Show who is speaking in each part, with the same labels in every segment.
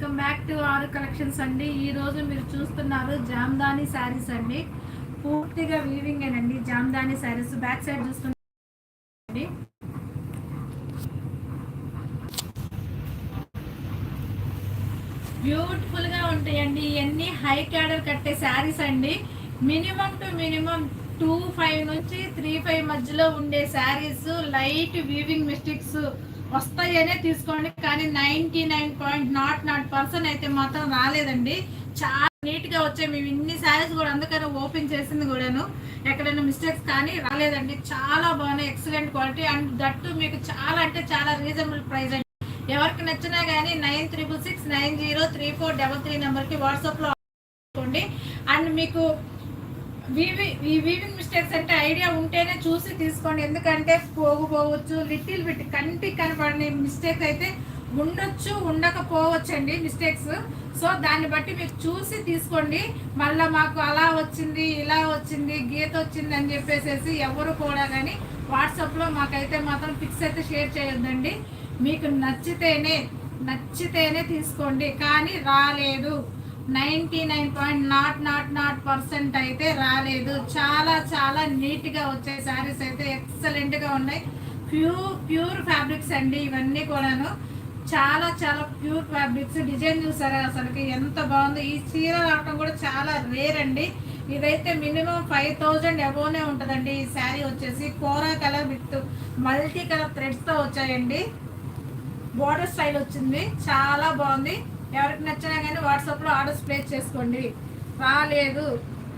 Speaker 1: Welcome back to Aaru collections అండి. ఈరోజు మీరు చూస్తున్నారు జామ్దాని శారీస్ అండి. పూర్తిగా వీవింగ్ అండి జామ్దాని శారీస్ బ్యాక్ సైడ్ చూస్తున్నారు బ్యూటిఫుల్గా ఉంటాయండి. ఇవన్నీ హై క్యాడర్ కట్టే శారీస్ అండి. Minimum to minimum two five నుంచి త్రీ ఫైవ్ మధ్యలో ఉండే శారీస్ లైట్ వీవింగ్ మిస్టేక్స్ వస్తాయనే తీసుకోండి కానీ ninety nine point nought nought percent అయితే మాత్రం రాలేదండి. చాలా నీట్గా వచ్చాయి. మేము ఇన్ని శారీస్ కూడా అందుకని ఓపెన్ చేసింది కూడాను. ఎక్కడైనా మిస్టేక్స్ కానీ రాలేదండి. చాలా బాగున్నాయి. ఎక్సలెంట్ క్వాలిటీ అండ్ దట్టు మీకు చాలా అంటే చాలా రీజనబుల్ ప్రైస్ అండి. ఎవరికి నచ్చినా కానీ nine triple six nine zero three four double three నెంబర్కి వాట్సాప్లో అండ్ మీకు వీవి ఈ వీవింగ్ మిస్టేక్స్ అంటే ఐడియా ఉంటేనే చూసి తీసుకోండి. ఎందుకంటే పోగుపోవచ్చు లిటిల్ బిట్ కంటికి కనపడని మిస్టేక్ అయితే ఉండొచ్చు ఉండకపోవచ్చు అండి మిస్టేక్స్. సో దాన్ని బట్టి మీరు చూసి తీసుకోండి. మళ్ళీ మాకు అలా వచ్చింది ఇలా వచ్చింది గీత వచ్చింది అని చెప్పేసి ఎవరు కూడా కానీ వాట్సాప్లో మాకైతే మాత్రం పిక్స్ అయితే షేర్ చేయొద్దండి. మీకు నచ్చితేనే నచ్చితేనే తీసుకోండి. కానీ రాలేదు. Ninety nine point nought nought nought percent అయితే రాలేదు. చాలా చాలా నీట్గా వచ్చే శారీస్ అయితే ఎక్సలెంట్గా ఉన్నాయి. ప్యూర్ ప్యూర్ ఫ్యాబ్రిక్స్ అండి ఇవన్నీ కూడాను. చాలా చాలా ప్యూర్ ఫ్యాబ్రిక్స్. డిజైన్ చూసారా అసలుకి ఎంత బాగుందో. ఈ చీర రావడం కూడా చాలా రేర్ అండి. ఇదైతే మినిమం ఫైవ్ థౌజండ్ అబోనే ఉంటుందండి. ఈ శారీ వచ్చేసి kora colour with multi colour థ్రెడ్స్తో వచ్చాయండి. బోర్డర్ స్టైల్ వచ్చింది. చాలా బాగుంది. ఎవరికి నచ్చినా కానీ వాట్సాప్లో ఆర్డర్స్ ప్లేస్ చేసుకోండి. రాలేదు.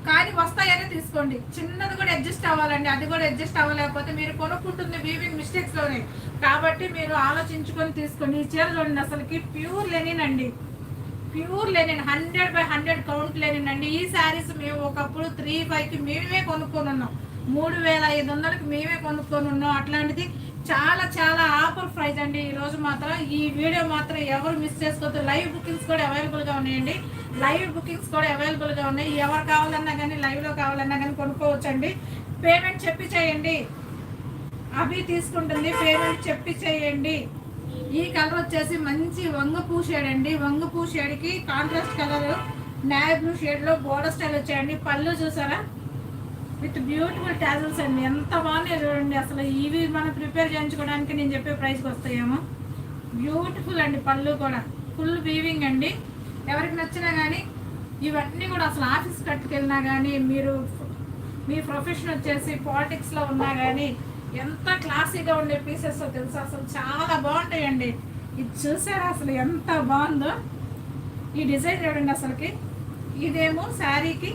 Speaker 1: కానీ వస్తాయని తీసుకోండి. చిన్నది కూడా అడ్జస్ట్ అవ్వాలండి. అది కూడా అడ్జస్ట్ అవ్వలేకపోతే మీరు కొనుక్కుంటుంది వీవింగ్ మిస్టేక్స్లోనే కాబట్టి మీరు ఆలోచించుకొని తీసుకోండి. ఈ చీర చూడండి అసలుకి ప్యూర్ లెనిన్ అండి. Pure linen hundred by hundred count linen అండి. ఈ శారీస్ మేము ఒకప్పుడు త్రీ ఫైవ్కి మేమే కొనుక్కొని ఉన్నాం. మూడు వేల ఐదు వందలకి మేమే కొనుక్కొని ఉన్నాం. అట్లాంటిది చాలా చాలా ఆఫర్ ప్రైజ్ అండి ఈ రోజు మాత్రం. ఈ వీడియో మాత్రం ఎవరు మిస్ చేసుకోవద్దు. లైవ్ బుకింగ్స్ కూడా అవైలబుల్గా ఉన్నాయండి. లైవ్ బుకింగ్స్ కూడా అవైలబుల్గా ఉన్నాయి. ఎవరు కావాలన్నా కానీ లైవ్లో కావాలన్నా కానీ కొనుక్కోవచ్చండి. పేమెంట్ చెప్పి చేయండి. అవి తీసుకుంటుంది. పేమెంట్ చెప్పి చేయండి. ఈ కలర్ వచ్చేసి మంచి వంగ పూ షేడ్ అండి. వంగ పూ షేడ్కి కాంట్రాస్ట్ కలర్ నాయ బ్లూ షేడ్లో బోర్డర్ స్టైల్ వచ్చాయండి. పళ్ళు చూసారా? విత్ బ్యూటిఫుల్ టాజల్స్ అండి. ఎంత బాగున్నాయి చూడండి. అసలు ఇవి మనం ప్రిపేర్ చేయించుకోవడానికి నేను చెప్పే ప్రైస్కి వస్తాయేమో. బ్యూటిఫుల్ అండి పళ్ళు కూడా. ఫుల్ వీవింగ్ అండి. ఎవరికి నచ్చినా కానీ ఇవన్నీ కూడా అసలు ఆఫీస్ కట్టుకెళ్ళినా కానీ మీరు మీ ప్రొఫెషన్ వచ్చేసి పాలిటిక్స్లో ఉన్నా కానీ ఎంత క్లాసీగా ఉండే పీసెస్ తెలుసు? అసలు చాలా బాగుంటాయండి. ఇది చూసారా? అసలు ఎంత బాగుందో. ఈ డిజైన్ చూడండి అసలుకి. ఇదేమో శారీకి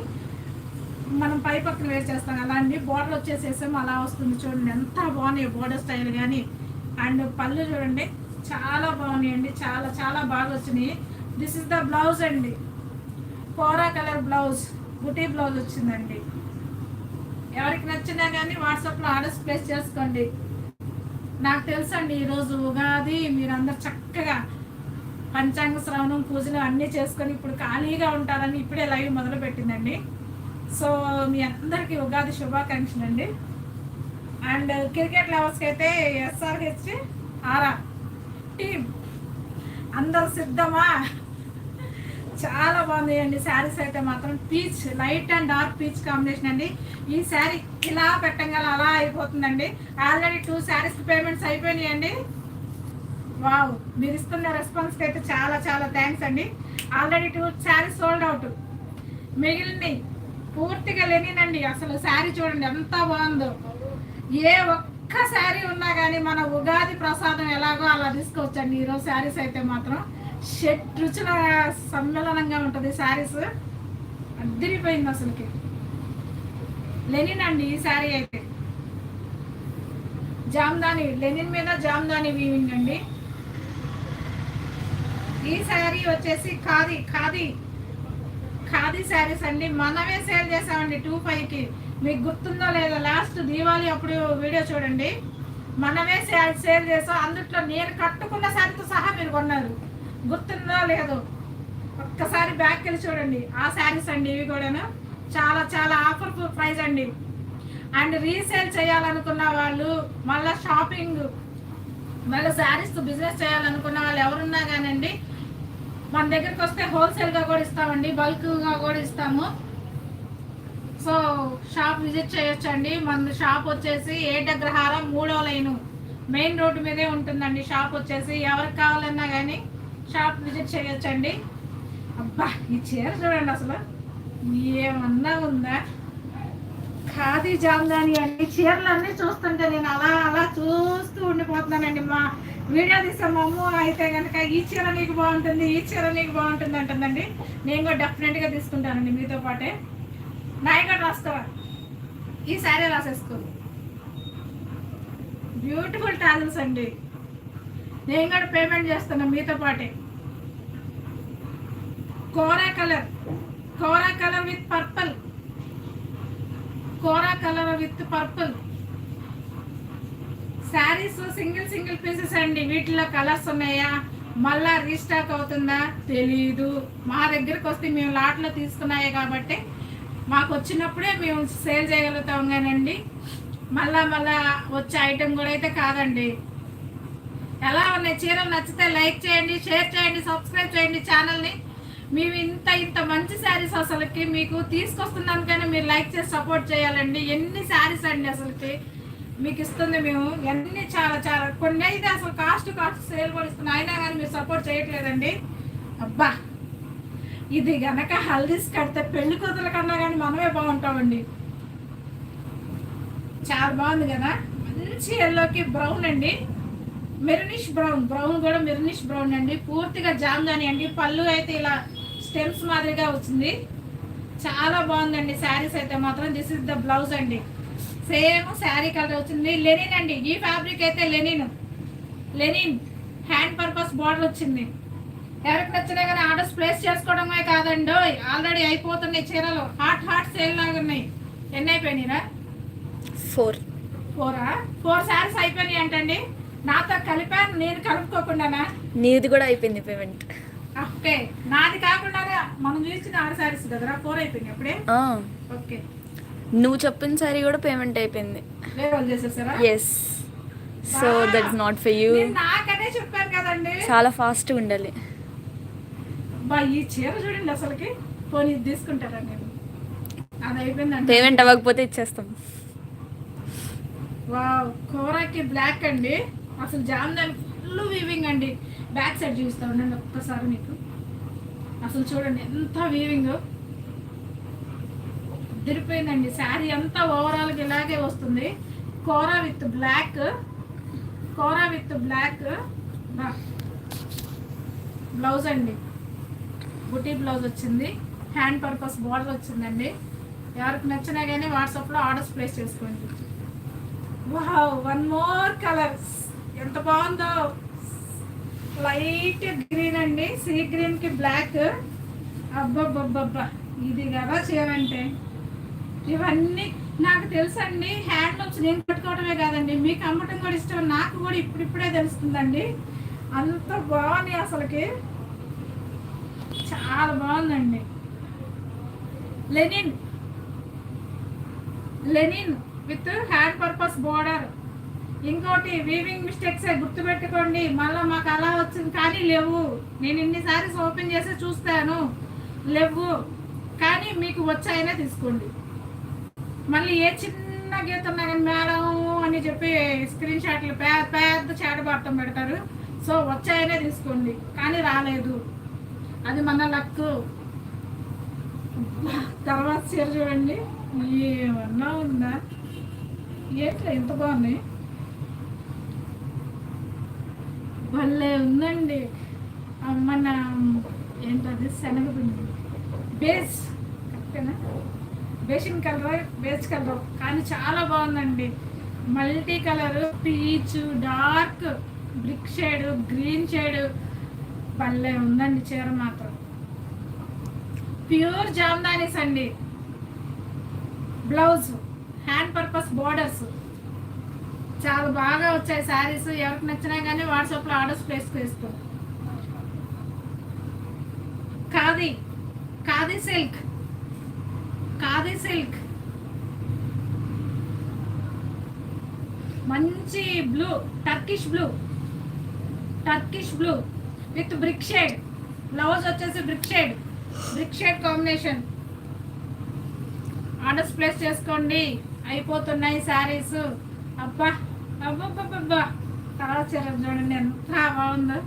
Speaker 1: మనం పై పక్కన వేర్ చేస్తాం. అలాంటి బోర్డర్ వచ్చేసేసాము అలా వస్తుంది చూడండి. ఎంత బాగున్నాయి బోర్డర్ స్టైల్ కానీ అండ్ పళ్ళు చూడండి. చాలా బాగున్నాయండి. చాలా చాలా బాగా వచ్చినాయి. దిస్ ఇస్ ద బ్లౌజ్ అండి. Kora colour blouse buti blouse వచ్చిందండి. ఎవరికి నచ్చినా కానీ వాట్సాప్లో ఆర్డర్స్ ప్లేస్ చేసుకోండి. నాకు తెలుసండి ఈరోజు ఉగాది. మీరందరు చక్కగా పంచాంగ శ్రవణం పూజలు అన్నీ చేసుకొని ఇప్పుడు ఖాళీగా ఉంటారని ఇప్పుడే లైవ్ మొదలు పెట్టిందండి సో మీ అందరికీ ఉగాది శుభాకాంక్షలు అండి. అండ్ క్రికెట్ లవర్స్కి అయితే ఎస్ఆర్హెచ్ ఆరా టీమ్. అందరు సిద్ధమా? చాలా బాగుంది శారీస్ అయితే మాత్రం peach light and dark peach combination అండి. ఈ శారీ ఇలా పెట్టంగా అలా అయిపోతుందండి. ఆల్రెడీ టూ శారీస్ పేమెంట్స్ అయిపోయినాయండి. వావ్ మీరు ఇస్తున్న రెస్పాన్స్కి అయితే చాలా చాలా థ్యాంక్స్ అండి. Already two sarees sold out. మిగిలింది పూర్తిగా లెనినండి. అసలు శారీ చూడండి ఎంత బాగుందో. ఏ ఒక్క శారీ ఉన్నా కానీ మన ఉగాది ప్రసాదం ఎలాగో అలా తీసుకోవచ్చండి ఈరోజు శారీస్ అయితే మాత్రం షెట్ రుచుల సమ్మేళనంగా ఉంటుంది శారీస్. అద్దరిపోయింది అసలుకి. లెనిన్ అండి ఈ శారీ అయితే. జామ్దాని లెనిన్ మీద జామ్దాని వీవింగ్ అండి. ఈ శారీ వచ్చేసి ఖాదీ ఖాదీ. ఖాదీ శారీస్ అండి. మనమే సేల్ చేసామండి టూ ఫైవ్కి మీకు గుర్తుందో లేదో లాస్ట్ దీవాళి అప్పుడు వీడియో చూడండి. మనమే సేల్ సేల్ చేసాం. అందుట్లో నేను కట్టుకున్న శారీతో సహా మీరు కొన్నారు. గుర్తుందో లేదో ఒక్కసారి బ్యాక్ వెళ్ళి చూడండి. ఆ శారీస్ అండి ఇవి కూడాను. చాలా చాలా ఆఫర్ ప్రైస్ అండి. అండ్ రీసేల్ చేయాలనుకున్న వాళ్ళు మళ్ళీ షాపింగ్ మళ్ళీ శారీస్ బిజినెస్ చేయాలనుకున్న వాళ్ళు ఎవరున్నా కానండి మన దగ్గరికి వస్తే హోల్సేల్గా కూడా ఇస్తామండి బల్క్గా కూడా ఇస్తాము. సో షాప్ విజిట్ చేయొచ్చండి. మన షాప్ వచ్చేసి ఏటగ్రహారం మూడో లైను. మెయిన్ రోడ్డు మీదే ఉంటుందండి షాప్ వచ్చేసి. ఎవరికి కావాలన్నా కానీ షాప్ విజిట్ చేయొచ్చండి. అబ్బా ఈ చీర చూడండి అసలు. ఏమన్నా ఉందా? ఖాదీ జామ్దాని అండి చీరలు అన్నీ చూస్తుంటే నేను అలా అలా చూస్తూ ఉండిపోతున్నానండి మా వీడియో తీసే అయితే కనుక ఈ చీర నీకు బాగుంటుంది ఈ చీర నీకు బాగుంటుంది అంటుందండి. నేను కూడా డెఫినెట్గా తీసుకుంటానండి మీతో పాటే. నాయకుడు రాస్తావా? ఈ శారీ రాసేసుకో. బ్యూటిఫుల్ టాజల్స్ అండి. నేను కూడా పేమెంట్ చేస్తున్నా మీతో పాటే. Kora colour. Kora colour with purple. Kora colour with purple. Sarees single single pieces అండి. వీటిలో కలర్స్ ఉన్నాయా? మళ్ళా రీస్టాక్ అవుతుందా? తెలీదు. మా దగ్గరకు వస్తే మేము లాట్లో తీసుకున్నాయి కాబట్టి మాకు వచ్చినప్పుడే మేము సేల్ చేయగలుగుతాం కానండి మళ్ళా మళ్ళా వచ్చే ఐటెం కూడా అయితే కాదండి. ఎలా ఉన్నాయి? చీరలు నచ్చితే లైక్ చేయండి షేర్ చేయండి సబ్స్క్రైబ్ చేయండి ఛానల్ని. మేము ఇంత ఇంత మంచి శారీస్ అసలుకి మీకు తీసుకొస్తున్నాను కానీ మీరు లైక్ చేసి సపోర్ట్ చేయాలండి. ఎన్ని శారీస్ అండి అసలుకి? మీకు ఇస్తుంది మేము. ఎన్ని చాలా చాలా కొన్ని అయితే అసలు కాస్ట్ కాస్ట్ సేల్ కూడా ఇస్తున్నాం. అయినా కానీ మీరు సపోర్ట్ చేయట్లేదండి. అబ్బా! ఇది గనక హల్దీస్ కడితే పెళ్ళి కూతురు కన్నా కానీ మనమే బాగుంటామండి. చాలా బాగుంది కదా? మంచి ఎల్లోకి బ్రౌన్ అండి. మెరినిష్ బ్రౌన్ బ్రౌన్ కూడా మెరినిష్ బ్రౌన్ అండి. పూర్తిగా జామ్ అండి. పళ్ళు అయితే ఇలా స్టెమ్స్ మాదిరిగా వచ్చింది. చాలా బాగుందండి. శారీస్ అయితే మాత్రం. దిస్ ఇస్ ద బ్లౌజ్ అండి. సేమ్ శారీ కలర్ వచ్చింది. లెనిన్ అండి. ఈ ఫ్యాబ్రిక్ అయితే linen. Linen. Hand purpose border వచ్చింది. ఎవరికి నచ్చినా కానీ ఆర్డర్స్ ప్లేస్ చేసుకోవడమే కాదండి ఆల్రెడీ అయిపోతున్నాయి చీరలు. హాట్ హాట్ సేల్ లాగా ఉన్నాయి. ఎన్ని అయిపోయినాయిరా?
Speaker 2: ఫోర్.
Speaker 1: ఫోరా? ఫోర్ శారీస్ అయిపోయినాయి అంటండి. నాతో కలిపాను నేను కలుపుకోకుండానా?
Speaker 2: నీది కూడా అయిపోయింది పేమెంట్
Speaker 1: ఓకే. నాది కాకుండా మనం చూసిన ఆరు శారీస్ కదరా? ఫోర్ అయిపోయినాయి అప్పుడే? ఓకే.
Speaker 2: నువ్వు చెప్పిన సారీ కూడా పేమెంట్ అయిపోయింది. Yes so that is not for you చాలా ఫాస్ట్గా ఉండాలి.
Speaker 1: ఈ చీర చూడండి అసలుకి. పోనీ తీసుకుంటారా నేను? అది అయిపోయిందండి.
Speaker 2: పేమెంట్ అవ్వకపోతే ఇచ్చేస్తాం.
Speaker 1: వావ్ కూరకి బ్లాక్ అండి. అసలు జామ్దాని ఫుల్ వీవింగ్ అండి. బ్యాక్ సైడ్ చూపిస్తా ఉండండి ఒక్కసారి మీకు. అసలు చూడండి ఎంత వీవింగ్ తిరిపోయిందండి శారీ అంతా ఓవరాల్గా ఇలాగే వస్తుంది. Kora with black. Kora with black. Blouse అండి. బుటీ బ్లౌజ్ వచ్చింది. హ్యాండ్ పర్పస్ బార్డర్ వచ్చిందండి. ఎవరికి నచ్చినా కానీ వాట్సాప్లో ఆర్డర్స్ ప్లేస్ చేసుకోండి. Wow one more colours. ఎంత బాగుందో. లైట్ గ్రీన్ అండి. సీ గ్రీన్కి బ్లాక్. అబ్బబ్బబ్బబ్బా. ఇది కదా చేయమంటే ఇవన్నీ నాకు తెలుసండి. హ్యాండ్లూమ్స్ నేను పెట్టుకోవడమే కాదండి. మీకు అమ్మటం కూడా ఇష్టం నాకు కూడా ఇప్పుడిప్పుడే తెలుస్తుందండి. అంత బాగుంది అసలుకి. చాలా బాగుందండి. Linen. Linen with hand purpose border. ఇంకోటి వీవింగ్ మిస్టేక్స్ గుర్తుపెట్టుకోండి. మళ్ళీ మాకు అలా వచ్చింది కానీ లేవు. నేను ఇన్నిసార్లు ఓపెన్ చేసి చూస్తాను. లేవు. కానీ మీకు వచ్చాయనే తీసుకోండి. మళ్ళీ ఏ చిన్న గీత ఉన్నా కానీ మేడం అని చెప్పి స్క్రీన్ షాట్లు పెద్ద పెద్ద చాట పడటం పెడతారు. సో వచ్చాయనే తీసుకోండి. కానీ రాలేదు. అది మన లక్. తర్వాత చీర చూడండి. ఏమన్నా ఉందా? ఏంట్రా ఇంత బాగుంది? భలే ఉందండి. మన ఏంటది? శనగపిండి. బేస్. కరెక్టేనా? బేసిన్ కలర్ బేస్ కలర్ కానీ చాలా బాగుందండి. Multi colour peach dark brick shade green shade. భలే ఉందండి చీర మాత్రం. ప్యూర్ జామ్దానీస్ అండి. Blouse hand purpose borders. చాలా బాగా వచ్చాయి శారీస్. ఎవరికి నచ్చినా కానీ వాట్సాప్లో ఆర్డర్స్ ప్లేస్ చేస్తాం. ఖాదీ ఖాదీ సిల్క్. ఖాదీ సిల్క్. మంచి blue Turkish blue Turkish blue with brick shade blouse వచ్చేసి brick shade brick shade combination orders place చేసుకోండి. అయిపోతున్నాయి శారీస్ అబ్బా అబ్బబ్బబ్బా తర్వాత చీర చూడండి ఎంత బాగుందో.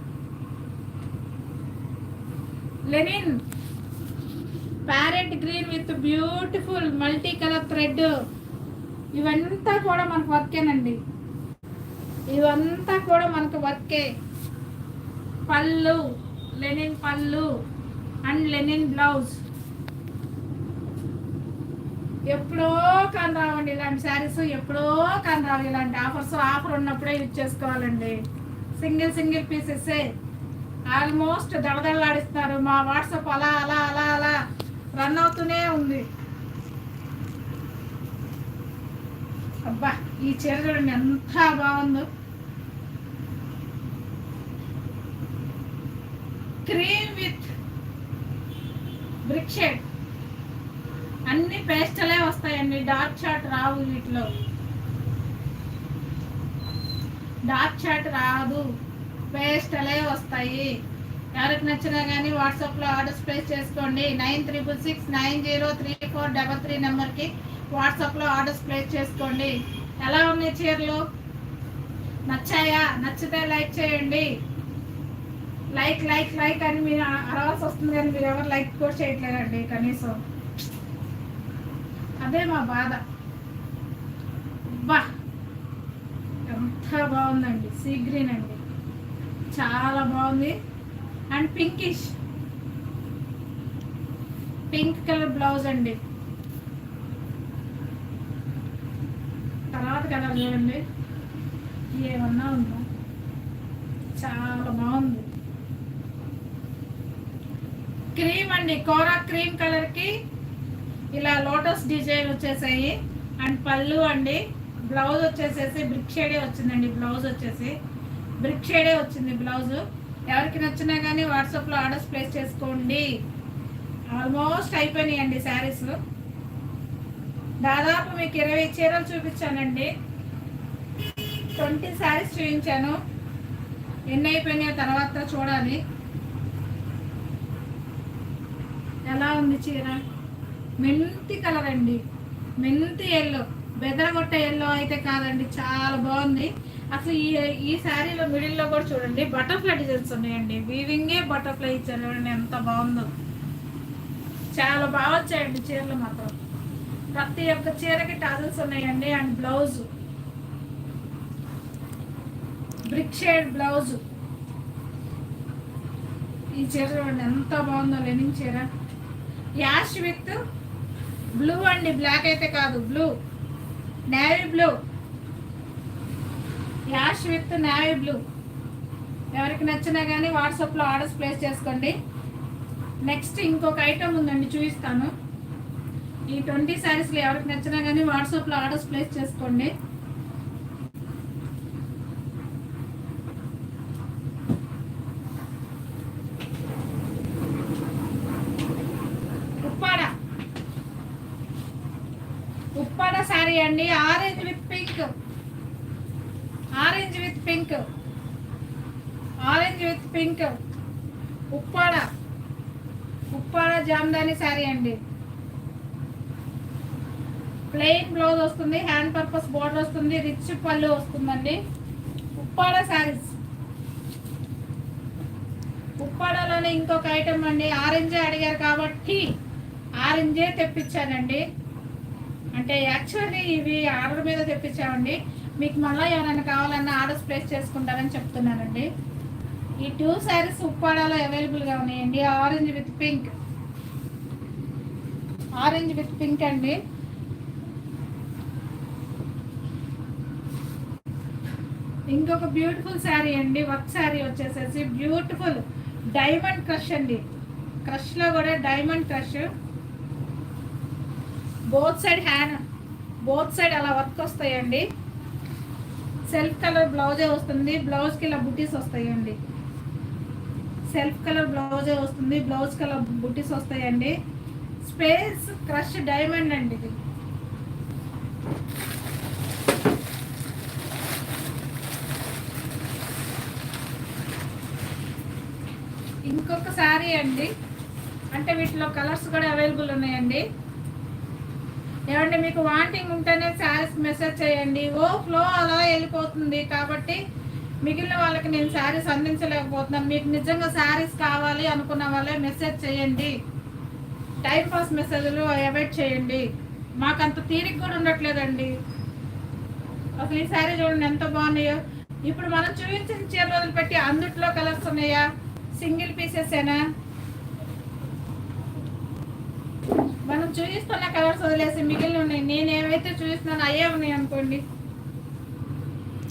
Speaker 1: Linen parrot green with beautiful multi colour thread. ఇవంతా కూడా మనకు వర్కేనండి. ఇవంతా కూడా మనకు వర్కే. పళ్ళు లెనిన్ పళ్ళు అండ్ లెనిన్ బ్లౌజ్. ఎప్పుడో కాని రావండి ఇలాంటి శారీస్ ఎప్పుడో కాని రావు ఇలాంటి ఆఫర్స్. ఆఫర్ ఉన్నప్పుడే యూజ్ చేసుకోవాలండి. Single single pieces. ఆల్మోస్ట్ దడదడలాడిస్తున్నారు మా వాట్సాప్ అలా అలా అలా అలా. రన్ అవుతూనే ఉంది. అబ్బా ఈ చీర చూడండి ఎంత బాగుందో. క్రీమ్ విత్ బ్రిక్ షేడ్ అన్ని పేస్టలే వస్తాయండి డార్క్ షాట్ రావు వీటిలో. డార్క్ షాట్ రాదు పేస్టలే వస్తాయి. ఎవరికి నచ్చినా కానీ వాట్సాప్లో ఆర్డర్స్ ప్లేస్ చేసుకోండి. Nine triple six nine zero three four double three నెంబర్కి వాట్సాప్లో ఆర్డర్స్ ప్లేస్ చేసుకోండి. ఎలా ఉన్నాయి చీరలు? నచ్చాయా? నచ్చితే లైక్ చేయండి. లైక్ లైక్ లైక్ అని మీరు అరవాల్సి వస్తుంది కానీ మీరు ఎవరు లైక్ కూడా చేయట్లేదండి కనీసం. అదే మా బాధ. బా ఎంత బాగుందండి. సీ గ్రీన్ అండి. చాలా బాగుంది. And pinkish pink colour blouse అండి. తర్వాత కలర్ చూడండి. ఏమన్నా ఉందా? చాలా బాగుంది. క్రీమ్ అండి కోరా క్రీమ్ కలర్కి ఇలా లోటస్ డిజైన్ వచ్చేసాయి. అండ్ పళ్ళు అండి బ్లౌజ్ వచ్చేసేసి బ్రిక్ షేడే వచ్చిందండి బ్లౌజ్ వచ్చేసి. బ్రిక్ షేడే వచ్చింది బ్లౌజు ఎవరికి నచ్చినా కానీ వాట్సాప్లో ఆర్డర్స్ ప్లేస్ చేసుకోండి. ఆల్మోస్ట్ అయిపోయినాయండి శారీస్. దాదాపు మీకు ఇరవై చీరలు చూపించానండి. ట్వంటీ శారీస్ చూపించాను. ఎన్ని అయిపోయినాయో తర్వాత చూడాలి. ఎలా ఉంది చీర? మెంతి కలర్ అండి. మెంతి ఎల్లో బెదరగొట్ట ఎల్లో అయితే కాదండి చాలా బాగుంది. అసలు ఈ ఈ శారీలో మిడిల్లో కూడా చూడండి బటర్ఫ్లై డిజైన్స్ ఉన్నాయండి. వీవింగే బటర్ఫ్లై ఇచ్చారు చూడండి ఎంత బాగుందో. చాలా బాగా వచ్చాయండి చీరలు మాత్రం. ప్రతి ఒక్క చీరకి టాజల్స్ ఉన్నాయండి. And blouse. Brick shade blouse. ఈ చీర చూడండి ఎంత బాగుందో లెనింగ్ చీర. యాష్ విత్ బ్లూ అండి బ్లాక్ అయితే కాదు blue. Navy blue. Ash with navy blue. ఎవరికి నచ్చినా కానీ వాట్సాప్లో ఆర్డర్స్ ప్లేస్ చేసుకోండి. నెక్స్ట్ ఇంకొక ఐటమ్ ఉందండి చూపిస్తాను. ఈ ట్వంటీ శారీస్లో ఎవరికి నచ్చినా కానీ వాట్సాప్లో ఆర్డర్స్ ప్లేస్ చేసుకోండి. ఉప్పాడ. ఉప్పాడ శారీ అండి orange with pink. Orange with pink. Orange with pink. Uppada. Uppada Jamdani sari అండి. ప్లెయిన్ బ్లౌజ్ వస్తుంది హ్యాండ్ పర్పస్ బోర్డర్ వస్తుంది రిచ్ పళ్ళు వస్తుందండి. ఉప్పాడ శారీస్. ఉప్పాడలోనే ఇంకొక ఐటమ్ అండి ఆరెంజే అడిగారు కాబట్టి ఆరెంజే తెప్పించానండి. అంటే యాక్చువల్లీ ఇవి ఆర్డర్ మీద తెప్పించామండి. మీకు మళ్ళీ ఎవరైనా కావాలన్నా ఆర్డర్స్ ప్లేస్ చేసుకుంటారని చెప్తున్నానండి. ఈ టూ శారీస్ ఉప్పాడలో అవైలబుల్గా ఉన్నాయండి orange with pink. Orange with pink అండి. ఇంకొక బ్యూటిఫుల్ శారీ అండి. వర్క్ శారీ వచ్చేసేసి బ్యూటిఫుల్ డైమండ్ క్రష్ అండి. క్రష్లో కూడా diamond crush. Both side hand both side అలా వర్క్ వస్తాయండి. సెల్ఫ్ కలర్ బ్లౌజే వస్తుంది. బ్లౌజ్కి ఇలా బుటీస్ వస్తాయండి. సెల్ఫ్ కలర్ బ్లౌజే వస్తుంది. బ్లౌజ్ కలర్ బుటీస్ వస్తాయండి. స్పేస్ క్రష్ డైమండ్ అండి ఇది. ఇంకొక శారీ అండి. అంటే వీటిలో కలర్స్ కూడా అవైలబుల్ ఉన్నాయండి. ఏమంటే మీకు వాంటింగ్ ఉంటేనే శారీస్ మెసేజ్ చేయండి. ఓ ఫ్లో అలా వెళ్ళిపోతుంది కాబట్టి మిగిలిన వాళ్ళకి నేను శారీస్ అందించలేకపోతున్నాను. మీకు నిజంగా శారీస్ కావాలి అనుకున్న వాళ్ళే మెసేజ్ చేయండి. టైం పాస్ మెసేజ్లు అవాయిడ్ చేయండి. మాకు అంత తీరిక కూడా ఉండట్లేదండి. అసలు ఈ శారీ చూడండి ఎంత బాగున్నాయో. ఇప్పుడు మనం చూపించిన చీరలు వదిలిపెట్టి అందుట్లో కలర్స్ ఉన్నాయా? సింగిల్ పీసెస్ మనం చూపిస్తున్న కలర్స్ వదిలేసి మిగిలిన ఉన్నాయి. నేను ఏవైతే చూపిస్తున్నాను అయ్యే ఉన్నాయి అనుకోండి.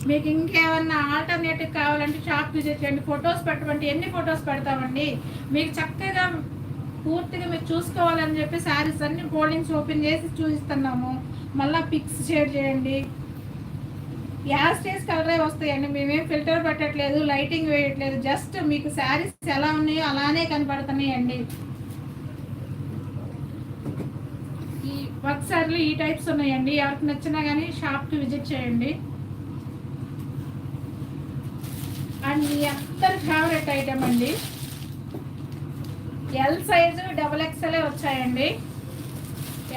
Speaker 1: మీకు ఇంకేమన్నా ఆల్టర్నేటివ్ కావాలంటే షాప్ విజిట్ చేయండి. ఫొటోస్ పెట్టమంటే ఎన్ని ఫొటోస్ పెడతామండి? మీకు చక్కగా పూర్తిగా మీరు చూసుకోవాలని చెప్పి శారీస్ అన్ని ఫోల్డింగ్స్ ఓపెన్ చేసి చూపిస్తున్నాము మళ్ళీ పిక్స్ షేర్ చేయండి. యాజ్ డేస్ కలరే వస్తాయండి. మేమేం ఫిల్టర్ పెట్టట్లేదు లైటింగ్ వేయట్లేదు. జస్ట్ మీకు శారీస్ ఎలా ఉన్నాయో అలానే కనపడుతున్నాయండి ఈ వర్క్ శారీలు ఈ టైప్స్ ఉన్నాయండి. ఎవరికి నచ్చినా కానీ షాప్కి విజిట్ చేయండి. అండ్ మీ అందరి ఫేవరెట్ ఐటమ్ అండి. ఎల్ సైజు డబల్ ఎక్స్ఎల్ఏ వచ్చాయండి.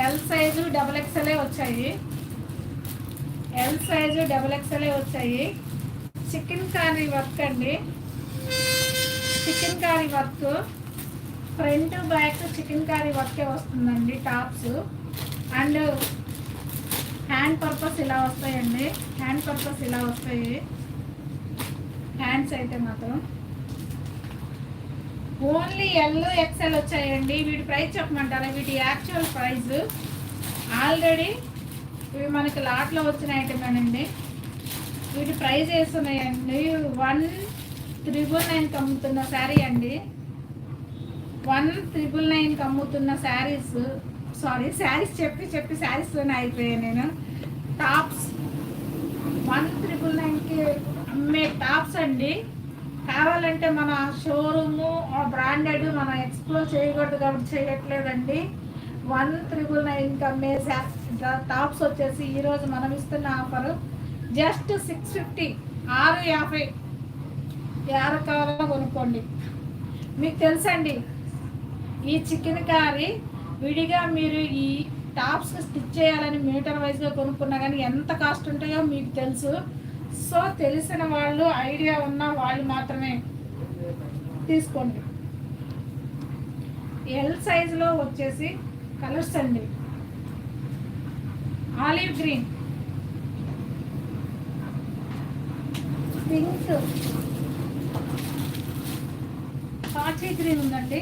Speaker 1: ఎల్ సైజు డబల్ ఎక్స్ఎల్ఏ వచ్చాయి. ఎల్ సైజు డబల్ ఎక్స్ఎల్ఏ వచ్చాయి. చికెన్ కర్రీ వర్క్ అండి. Chicken curry work. Front back chicken curry వర్కే వస్తుందండి టాప్స్. అండ్ హ్యాండ్ పర్పస్ ఇలా వస్తాయండి. హ్యాండ్ పర్పస్ ఇలా వస్తాయి. హ్యాండ్స్ అయితే మాత్రం. ఓన్లీ ఎల్ ఎక్సెల్ వచ్చాయండి. వీటి ప్రైస్ చెప్పమంటారా? వీటి యాక్చువల్ ప్రైస్ ఆల్రెడీ ఇవి మనకి లాట్లో వచ్చిన ఐటమేనండి వీటి ప్రైస్ వేస్తున్నాయండి. వన్ త్రిబుల్ నైన్కి అమ్ముతున్న శారీ అండి. వన్ త్రిబుల్ నైన్కి అమ్ముతున్న శారీస్ సారీ శారీస్ చెప్పి చెప్పి శారీస్లోనే అయిపోయాను నేను. టాప్స్ వన్ త్రిబుల్ నైన్కి అమ్మే టాప్స్ అండి. కావాలంటే మన షోరూము బ్రాండెడ్ మనం ఎక్స్ప్లోర్ చేయకూడదు కాబట్టి చేయట్లేదండి. వన్ త్రిబుల్ నైన్కి అమ్మే టాప్స్ వచ్చేసి ఈరోజు మనం ఇస్తున్న ఆఫర్ జస్ట్ సిక్స్ ఫిఫ్టీ ఆరు యాభై. యారు కావాలో కొనుక్కోండి. మీకు తెలుసండి ఈ చికెన్ కర్రీ విడిగా మీరు ఈ టాప్స్ స్టిచ్ చేయాలని మీటర్ వైజ్గా కొనుక్కున్నా కానీ ఎంత కాస్ట్ ఉంటాయో మీకు తెలుసు. సో తెలిసిన వాళ్ళు ఐడియా ఉన్న వాళ్ళు మాత్రమే తీసుకోండి. ఎల్ సైజులో వచ్చేసి కలర్స్ అండి. Olive green. పింక్. పాచి గ్రీన్ ఉందండి.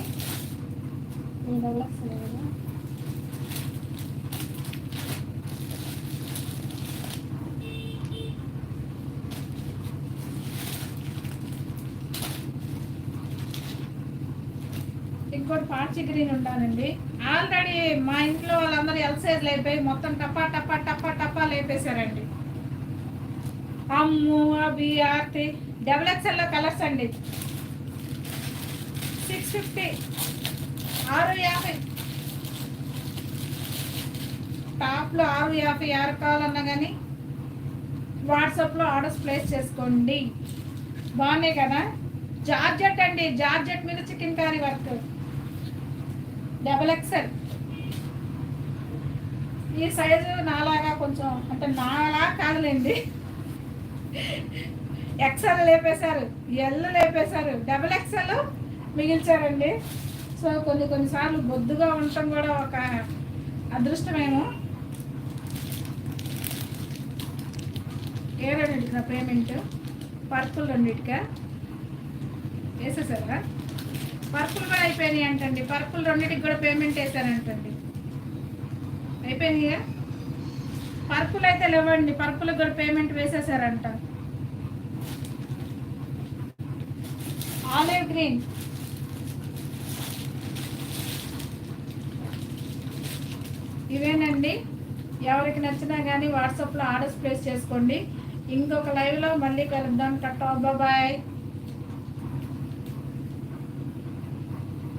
Speaker 1: ఇంకోటి ఉంటానండి. గ్రీన్ ఆల్రెడీ మా ఇంట్లో వాళ్ళందరూ ఎల్ సైజ్ లేపి మొత్తం టపా టపా టపా టపా లేపేశారండి. అమ్ము అవి ఆర్తి. డబుల్ ఎక్స్ఎల్లో కలర్స్ అండి. సిక్స్ ఫిఫ్టీ ఆరు యాభై. టాప్లో ఆరు యాభై ఆరు కావాలన్నా కానీ వాట్సాప్లో ఆర్డర్స్ ప్లేస్ చేసుకోండి. బాగున్నాయి కదా? జార్జెట్ అండి జార్జెట్ మీద chicken curry work double XL ఈ సైజు నాలాగా కొంచెం అంటే నాలా కాదులేండి. ఎక్సెల్ లేపేశారు ఎల్ లేపేశారు డబల్ ఎక్సెల్ మిగిల్చారండి. సో కొన్ని కొన్నిసార్లు బొద్దుగా ఉండటం కూడా ఒక అదృష్టమేమో. ఏ రెండింటికి పేమెంట్? పర్పుల్ రెండింటికా? వేసేసారా? పర్పుల్ కూడా అయిపోయినాయి అంటండి. పర్పుల్ రెండింటికి కూడా పేమెంట్ వేశానంటండి అయిపోయినాయా? పర్పుల్ అయితే లేవండి. పర్పుల్ కూడా పేమెంట్ వేసేసారంట ఆలివ్ గ్రీన్. ఇవేనండి. ఎవరికి నచ్చినా కానీ వాట్సాప్లో ఆర్డర్స్ ప్లేస్ చేసుకోండి. ఇంకొక లైవ్లో మళ్ళీ కలుద్దాం. Tata bye.